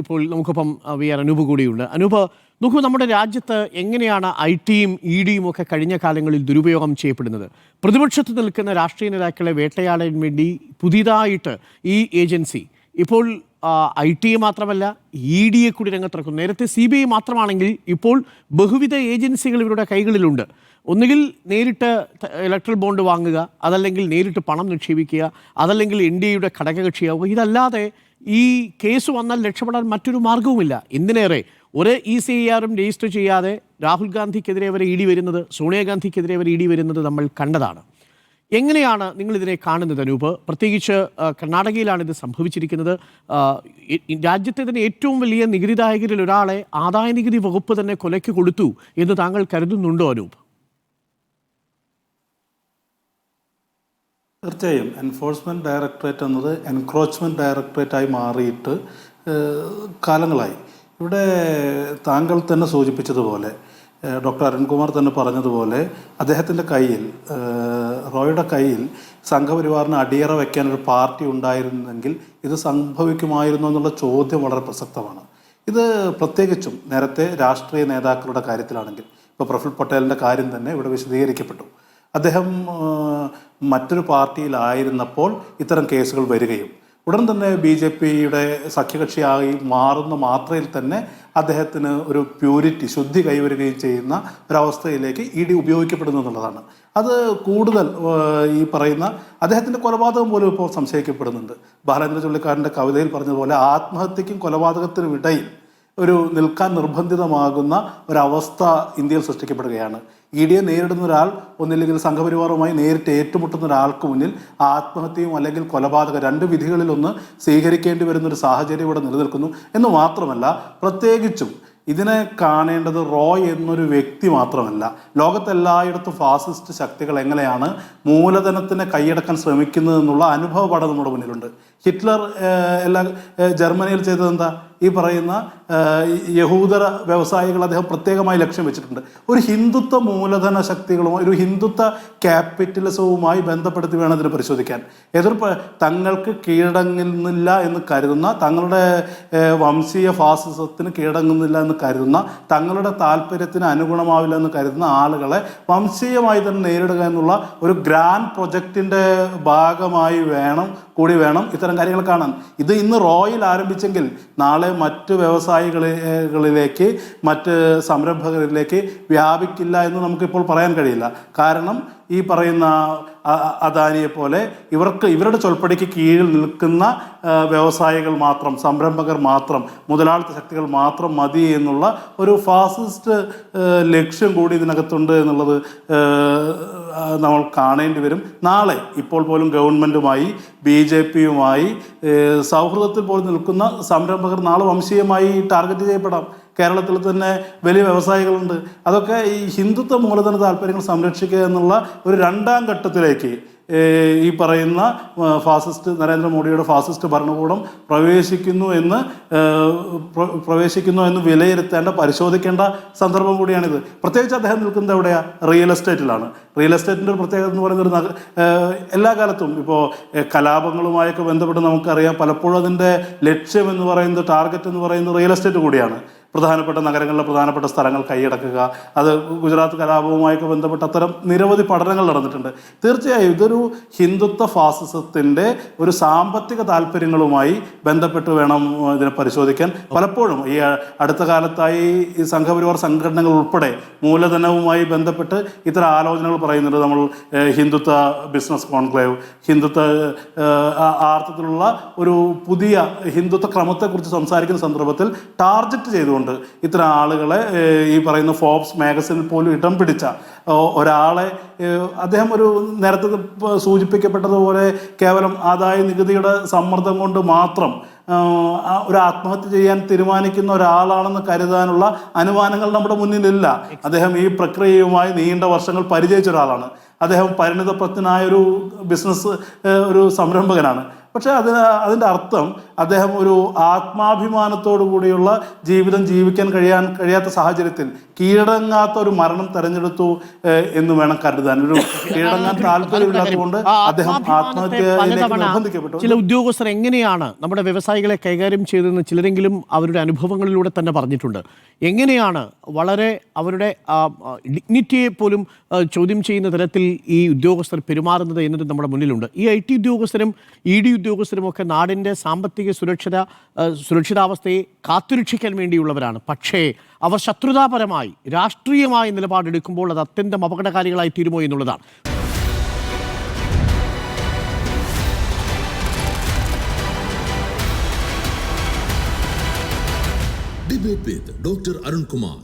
ഇപ്പോൾ നമുക്കിപ്പം V R Anoop കൂടിയുണ്ട്. അനൂപ് നോക്കൂ നമ്മുടെ രാജ്യത്ത് എങ്ങനെയാണ് ഐ ടിയും ഇ ഡിയും ഒക്കെ കഴിഞ്ഞ കാലങ്ങളിൽ ദുരുപയോഗം ചെയ്യപ്പെടുന്നത്? പ്രതിപക്ഷത്ത് നിൽക്കുന്ന രാഷ്ട്രീയ നേതാക്കളെ വേട്ടയാടാൻ വേണ്ടി പുതിയതായിട്ട് ഈ ഏജൻസി ഇപ്പോൾ ഐ ടി മാത്രമല്ല ഇ ഡിയെ കൂടി രംഗത്തിറക്കും നേരത്തെ സി ബി ഐ മാത്രമാണെങ്കിൽ ഇപ്പോൾ ബഹുവിധ ഏജൻസികൾ ഇവരുടെ കൈകളിലുണ്ട്. ഒന്നുകിൽ നേരിട്ട് ഇലക്ട്രൽ ബോണ്ട് വാങ്ങുക അതല്ലെങ്കിൽ നേരിട്ട് പണം നിക്ഷേപിക്കുക അതല്ലെങ്കിൽ ഇന്ത്യയുടെ ഘടകകക്ഷിയാവുക ഇതല്ലാതെ ഈ കേസ് വന്നാൽ രക്ഷപ്പെടാൻ മറ്റൊരു മാർഗവുമില്ല. എന്തിനേറെ? ഒരു ഇ സി ആറും രജിസ്റ്റർ ചെയ്യാതെ രാഹുൽ ഗാന്ധിക്കെതിരെ വരെ ഇടി വരുന്നത് സോണിയാഗാന്ധിക്കെതിരെ വരെ ഇടി വരുന്നത് നമ്മൾ കണ്ടതാണ്. എങ്ങനെയാണ് നിങ്ങൾ ഇതിനെ കാണുന്നത് അനൂപ്? പ്രത്യേകിച്ച് കർണാടകയിലാണ് ഇത് സംഭവിച്ചിരിക്കുന്നത്. രാജ്യത്തെ തന്നെ ഏറ്റവും വലിയ നികുതിദായകരിൽ ഒരാളെ ആദായ നികുതി വകുപ്പ് തന്നെ കൊലയ്ക്ക് കൊടുത്തു എന്ന് താങ്കൾ കരുതുന്നുണ്ടോ അനൂപ്? തീർച്ചയായും. എൻഫോഴ്സ്മെന്റ് ഡയറക്ടറേറ്റ് എന്നത് എൻക്രോച്ച്മെന്റ് ഡയറക്ടറേറ്റായി മാറിയിട്ട് കാലങ്ങളായി. ഇവിടെ താങ്കൾ തന്നെ സൂചിപ്പിച്ചതുപോലെ ഡോക്ടർ അരുൺകുമാർ തന്നെ പറഞ്ഞതുപോലെ അദ്ദേഹത്തിന്റെ കയ്യിൽ റോയുടെ കയ്യിൽ സംഘപരിവാറിന് അടിയറ വയ്ക്കാൻ ഒരു പാർട്ടി ഉണ്ടായിരുന്നെങ്കിൽ ഇത് സംഭവിക്കുമായിരുന്നു എന്നുള്ള ചോദ്യം വളരെ പ്രസക്തമാണ്. ഇത് പ്രത്യേകിച്ചും നേരത്തെ രാഷ്ട്രീയ നേതാക്കളുടെ കാര്യത്തിലാണെങ്കിൽ ഇപ്പോൾ പ്രഫുൽ പട്ടേലിന്റെ കാര്യം തന്നെ ഇവിടെ വിശദീകരിക്കപ്പെട്ടു. അദ്ദേഹം മറ്റൊരു പാർട്ടിയിലായിരുന്നപ്പോൾ ഇത്തരം കേസുകൾ വരികയും ഉടൻ തന്നെ ബി ജെ പിയുടെ സഖ്യകക്ഷിയായി മാറുന്ന മാത്രയിൽ തന്നെ അദ്ദേഹത്തിന് ഒരു പ്യൂരിറ്റി ശുദ്ധി കൈവരുകയും ചെയ്യുന്ന ഒരവസ്ഥയിലേക്ക് ഇ ഡി ഉപയോഗിക്കപ്പെടുന്നു എന്നുള്ളതാണ്. അത് കൂടുതൽ ഈ പറയുന്ന അദ്ദേഹത്തിന്റെ കൊലപാതകം പോലും ഇപ്പോൾ സംശയിക്കപ്പെടുന്നുണ്ട്. ബാലേന്ദ്ര ചുള്ളിക്കാരന്റെ കവിതയിൽ പറഞ്ഞതുപോലെ ആത്മഹത്യക്കും കൊലപാതകത്തിനും ഇടയിൽ ഒരു നിൽക്കാൻ നിർബന്ധിതമാകുന്ന ഒരവസ്ഥ ഇന്ത്യയിൽ സൃഷ്ടിക്കപ്പെടുകയാണ്. ഇ ഡിയെ നേരിടുന്ന ഒരാൾ ഒന്നില്ലെങ്കിൽ സംഘപരിവാറുമായി നേരിട്ട് ഏറ്റുമുട്ടുന്ന ഒരാൾക്ക് മുന്നിൽ ആത്മഹത്യയും അല്ലെങ്കിൽ കൊലപാതകം രണ്ട് വിധികളിലൊന്ന് സ്വീകരിക്കേണ്ടി വരുന്ന ഒരു സാഹചര്യം ഇവിടെ നിലനിൽക്കുന്നു. എന്ന് മാത്രമല്ല പ്രത്യേകിച്ചും ഇതിനെ കാണേണ്ടത് റോയ് എന്നൊരു വ്യക്തി മാത്രമല്ല. ലോകത്തെല്ലായിടത്തും ഫാസിസ്റ്റ് ശക്തികൾ എങ്ങനെയാണ് മൂലധനത്തിനെ കൈയടക്കാൻ ശ്രമിക്കുന്നത് എന്നുള്ള അനുഭവ നമ്മുടെ മുന്നിലുണ്ട്. ഹിറ്റ്ലർ എല്ലാ ജർമ്മനിയിൽ ചെയ്തത് എന്താ ഈ പറയുന്ന യഹൂദര വ്യവസായികൾ അദ്ദേഹം പ്രത്യേകമായി ലക്ഷ്യം വെച്ചിട്ടുണ്ട്. ഒരു ഹിന്ദുത്വ മൂലധന ശക്തികളുമായി ഒരു ഹിന്ദുത്വ ക്യാപിറ്റലിസവുമായി ബന്ധപ്പെടുത്തി വേണം ഇതിനെ പരിശോധിക്കാൻ. എതിർപ്പ് തങ്ങൾക്ക് കീഴടങ്ങുന്നില്ല എന്ന് കരുതുന്ന തങ്ങളുടെ വംശീയ ഫാസിസത്തിന് കീഴടങ്ങുന്നില്ല എന്ന് കരുതുന്ന തങ്ങളുടെ താല്പര്യത്തിന് അനുഗുണമാവില്ല എന്ന് കരുതുന്ന ആളുകളെ വംശീയമായി തന്നെ നേരിടുക എന്നുള്ള ഒരു ഗ്രാൻഡ് പ്രൊജക്റ്റിന്റെ ഭാഗമായി വേണം കൂടി വേണം ഇത്തരം കാര്യങ്ങൾ കാണാൻ. ഇത് ഇന്ന് റോയിൽ ആരംഭിച്ചെങ്കിൽ നാളെ മറ്റ് വ്യവസായികളിലേക്ക് മറ്റ് സംരംഭകരിലേക്ക് വ്യാപിക്കില്ല എന്ന് നമുക്കിപ്പോൾ പറയാൻ കഴിയില്ല. കാരണം ഈ പറയുന്ന അദാനിയെ പോലെ ഇവർക്ക് ഇവരുടെ ചൊൽപ്പടിക്ക് കീഴിൽ നിൽക്കുന്ന വ്യവസായികൾ മാത്രം സംരംഭകർ മാത്രം മുതലാളിത്ത ശക്തികൾ മാത്രം മതി എന്നുള്ള ഒരു ഫാസിസ്റ്റ് ലക്ഷ്യം കൂടി ഇതിനകത്തുണ്ട് എന്നുള്ളത് നമ്മൾ കാണേണ്ടി വരും. നാളെ ഇപ്പോൾ പോലും ഗവൺമെന്റുമായി ബി ജെ പിയുമായി സൗഹൃദത്തിൽ പോലും നിൽക്കുന്ന സംരംഭകർ നാളെ വംശീയമായി ടാർഗറ്റ് ചെയ്യപ്പെടാം. കേരളത്തിൽ തന്നെ വലിയ വ്യവസായികളുണ്ട്. അതൊക്കെ ഈ ഹിന്ദുത്വ മൂലധന താല്പര്യങ്ങൾ സംരക്ഷിക്കുക എന്നുള്ള ഒരു രണ്ടാം ഘട്ടത്തിലേക്ക് ഈ പറയുന്ന ഫാസിസ്റ്റ് നരേന്ദ്രമോദിയുടെ ഫാസിസ്റ്റ് ഭരണകൂടം പ്രവേശിക്കുന്നു എന്ന് പ്രവേശിക്കുന്നു എന്ന് വിലയിരുത്തേണ്ട പരിശോധിക്കേണ്ട സന്ദർഭം കൂടിയാണിത്. പ്രത്യേകിച്ച് അദ്ദേഹം നിൽക്കുന്നത് എവിടെയാ? റിയൽ എസ്റ്റേറ്റിലാണ്. റിയൽ എസ്റ്റേറ്റിന്റെ ഒരു പ്രത്യേകത എന്ന് പറയുന്നത് എല്ലാ കാലത്തും ഇപ്പോൾ കലാപങ്ങളുമായൊക്കെ ബന്ധപ്പെട്ട് നമുക്കറിയാം പലപ്പോഴും അതിന്റെ ലക്ഷ്യം എന്ന് പറയുന്നത് ടാർഗറ്റ് എന്ന് പറയുന്നത് റിയൽ എസ്റ്റേറ്റ് കൂടിയാണ്. പ്രധാനപ്പെട്ട നഗരങ്ങളിലെ പ്രധാനപ്പെട്ട സ്ഥലങ്ങൾ കൈയടക്കുക. അത് ഗുജറാത്ത് കലാപവുമായൊക്കെ ബന്ധപ്പെട്ട അത്തരം നിരവധി പഠനങ്ങൾ നടന്നിട്ടുണ്ട്. തീർച്ചയായും ഇതൊരു ഹിന്ദുത്വ ഫാസിസത്തിന്റെ ഒരു സാമ്പത്തിക താല്പര്യങ്ങളുമായി ബന്ധപ്പെട്ട് വേണം ഇതിനെ പരിശോധിക്കാൻ. പലപ്പോഴും ഈ അടുത്ത കാലത്തായി ഈ സംഘപരിവാർ സംഘടനകൾ ഉൾപ്പെടെ മൂലധനവുമായി ബന്ധപ്പെട്ട് ഇത്തരം ആലോചനകൾ പറയുന്നുണ്ട്. നമ്മൾ ഹിന്ദുത്വ ബിസിനസ് കോൺക്ലേവ് ഹിന്ദുത്വ ഏഹ്, ആ ആ അർത്ഥത്തിലുള്ള ഒരു പുതിയ ഹിന്ദുത്വ ക്രമത്തെക്കുറിച്ച് സംസാരിക്കുന്ന സന്ദർഭത്തിൽ ടാർഗറ്റ് ചെയ്തുകൊണ്ട് ഇത്തരം ആളുകളെ ഈ പറയുന്ന ഫോബ്സ് മാഗസിനിൽ പോലും ഇടം പിടിച്ച ഒരാളെ അദ്ദേഹം ഒരു നേരത്തെ സൂചിപ്പിക്കപ്പെട്ടതുപോലെ കേവലം ആദായ നികുതിയുടെ സമ്മർദ്ദം കൊണ്ട് മാത്രം ഒരു ആത്മഹത്യ ചെയ്യാൻ തീരുമാനിക്കുന്ന ഒരാളാണെന്ന് കരുതാനുള്ള അനുമാനങ്ങൾ നമ്മുടെ മുന്നിലില്ല. അദ്ദേഹം ഈ പ്രക്രിയയുമായി നീണ്ട വർഷങ്ങൾ പരിചയിച്ച ഒരാളാണ്. അദ്ദേഹം പരിണിതപ്രജ്ഞനായ ഒരു ബിസിനസ് ഒരു സംരംഭകനാണ്. പക്ഷേ അതിന് അതിന്റെ അർത്ഥം അദ്ദേഹം ഒരു ആത്മാഭിമാനത്തോടു കൂടിയുള്ള ജീവിതം ജീവിക്കാൻ കഴിയാൻ കഴിയാത്ത സാഹചര്യത്തിൽ കീഴടങ്ങാത്ത ഒരു മരണം തെരഞ്ഞെടുത്തു എന്ന് വേണം കരുതാൻ. ഒരു കീഴടങ്ങാൻ താല്പര്യമില്ലാത്തതുകൊണ്ട് കൊണ്ട് അദ്ദേഹം ആത്മഹത്യയിലേക്ക് നിർബന്ധിക്കപ്പെട്ടു. ചില ഉദ്യോഗസ്ഥർ എങ്ങനെയാണ് നമ്മുടെ വ്യവസായികളെ കൈകാര്യം ചെയ്തതെന്ന് ചിലരെങ്കിലും അവരുടെ അനുഭവങ്ങളിലൂടെ തന്നെ പറഞ്ഞിട്ടുണ്ട്. എങ്ങനെയാണ് വളരെ അവരുടെ ഡിഗ്നിറ്റിയെ പോലും ചോദ്യം ചെയ്യുന്ന തരത്തിൽ ഈ ഉദ്യോഗസ്ഥർ പെരുമാറുന്നത് എന്നത് നമ്മുടെ മുന്നിലുണ്ട്. ഈ ഐ ടി ഉദ്യോഗസ്ഥരും ഇ ഡി ഉദ്യോഗസ്ഥരും ഒക്കെ നാടിന്റെ സാമ്പത്തിക സുരക്ഷിത സുരക്ഷിതാവസ്ഥയെ കാത്തുരക്ഷിക്കാൻ വേണ്ടിയുള്ളവരാണ്. പക്ഷേ അവർ ശത്രുതാപരമായി രാഷ്ട്രീയമായ നിലപാടെടുക്കുമ്പോൾ അത് അത്യന്തം അപകടകാരികളായി തീരുമോ എന്നുള്ളതാണ്. ഡോക്ടർ അരുൺകുമാർ